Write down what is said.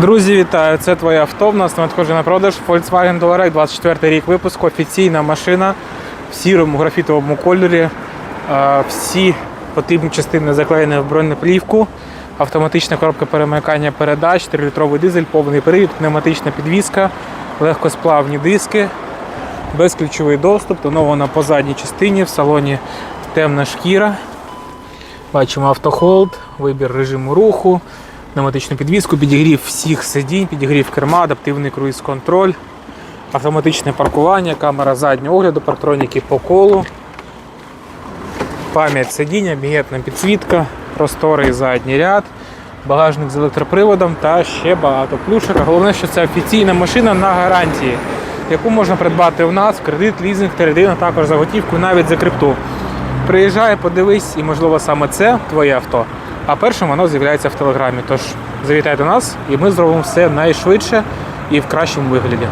Друзі, вітаю! Це твоє авто. В нас надходжу на продаж Volkswagen Touareg, 24 рік випуску. Офіційна машина в сірому графітовому кольорі. Всі потрібні частини заклеєні в бронеплівку. Автоматична коробка перемикання передач, 3-літровий дизель, повний привід, пневматична підвізка, легкосплавні диски, безключовий доступ, тонована по задній частині, в салоні темна шкіра. Бачимо автохолд, вибір режиму руху, пневматичну підвіску, підігрів всіх сидінь, підігрів керма, адаптивний круїз-контроль, автоматичне паркування, камера заднього огляду, парктроніки по колу, пам'ять сидіння, бігетна підсвітка, просторий задній ряд, багажник з електроприводом та ще багато плюшок. Головне, що це офіційна машина на гарантії, яку можна придбати у нас, кредит, лізинг, тередина, також за готівку, навіть за крипту. Приїжджай, подивись, і можливо саме це твоє авто. А першим воно з'являється в телеграмі. Тож завітайте до нас, і ми зробимо все найшвидше і в кращому вигляді.